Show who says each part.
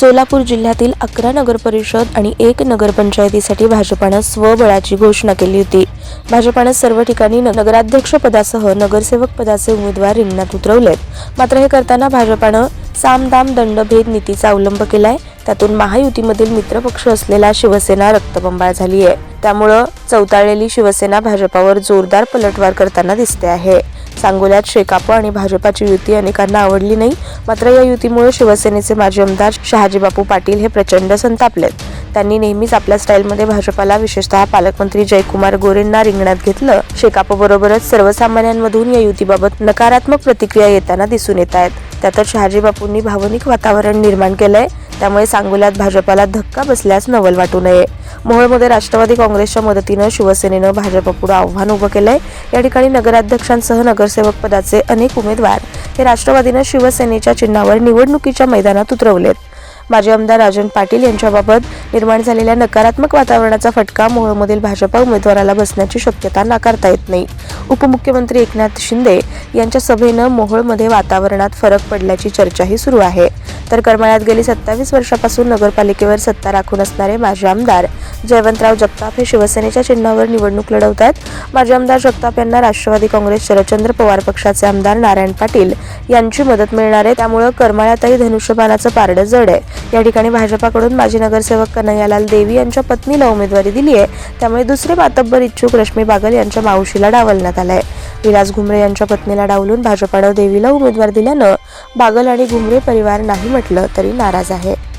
Speaker 1: सोलापूर जिल्ह्यातील अकरा नगरपरिषद आणि एक नगरपंचायतीसाठी भाजपानं स्वबळाची घोषणा केली होती. भाजपानं सर्व ठिकाणी न- नगराध्यक्ष पदासह नगरसेवक पदाचे उमेदवार रिंगणात उतरवलेत. मात्र हे करताना भाजपानं सामदाम दंडभेद नीतीचा अवलंब केलाय. त्यातून महायुतीमधील मित्रपक्ष असलेला शिवसेना रक्तबंबाळ झाली आहे त्यामुळं चौताळलेली शिवसेना भाजपावर जोरदार पलटवार करताना दिसते आहे. सांगोल्यात शेकाप आणि भाजपाची युती अनेकांना आवडली नाही. मात्र या युतीमुळे शिवसेनेचे माजी आमदार शहाजीबापू पाटील हे प्रचंड संतापलेत. त्यांनी नेहमीच आपल्या स्टाईलमध्ये भाजपाला विशेषतः पालकमंत्री जयकुमार गोरेंना रिंगणात घेतलं. शेकापबरोबरच सर्वसामान्यांमधून या युतीबाबत नकारात्मक प्रतिक्रिया येताना दिसून येत आहेत. त्यातच शहाजीबापूंनी भावनिक वातावरण निर्माण केलंय. त्यामुळे सांगोल्यात भाजपाला धक्का बसल्यास नवल वाटू नये. मोहोळमध्ये राष्ट्रवादी काँग्रेसच्या मदतीनं शिवसेनेनं भाजपपुढे आव्हान उभं केलंय. या ठिकाणी नगराध्यक्षांसह नगरसेवक पदाचे अनेक उमेदवार हे राष्ट्रवादीनं शिवसेनेच्या चिन्हावर निवडणुकीच्या मैदानात उतरवलेत. माजी आमदार राजन पाटील यांच्याबाबत निर्माण झालेल्या नकारात्मक वातावरणाचा फटका मोहोळमधील भाजपा उमेदवाराला बसण्याची शक्यता नाकारता येत नाही. उपमुख्यमंत्री एकनाथ शिंदे यांच्या सभेनं मोहोळमध्ये वातावरणात फरक पडल्याची चर्चाही सुरू आहे. तर करमाळ्यात गेली सत्तावीस वर्षापासून नगरपालिकेवर सत्ता राखून असणारे माजी आमदार जयवंतराव जगताप हे शिवसेनेच्या चिन्हावर निवडणूक लढवत आहेत. माजी आमदार जगताप यांना राष्ट्रवादी काँग्रेस शरदचंद्र पवार पक्षाचे आमदार नारायण पाटील यांची मदत मिळणार आहे. त्यामुळं करमाळ्यातही धनुष्यबाणाचं पारडं जड आहे. या ठिकाणी भाजपाकडून माजी नगरसेवक कन्हैयालाल देवी यांच्या पत्नीला उमेदवारी दिली आहे त्यामुळे दुसरे मातब्बर इच्छुक रश्मी बागल यांच्या मावशीला डावलण्यात आलंय. विलास घुमरे यांच्या पत्नीला डावलून भाजपानं देवीला उमेदवार दिल्यानं बागल आणि घुमरे परिवार नाही म्हटलं तरी नाराज आहे.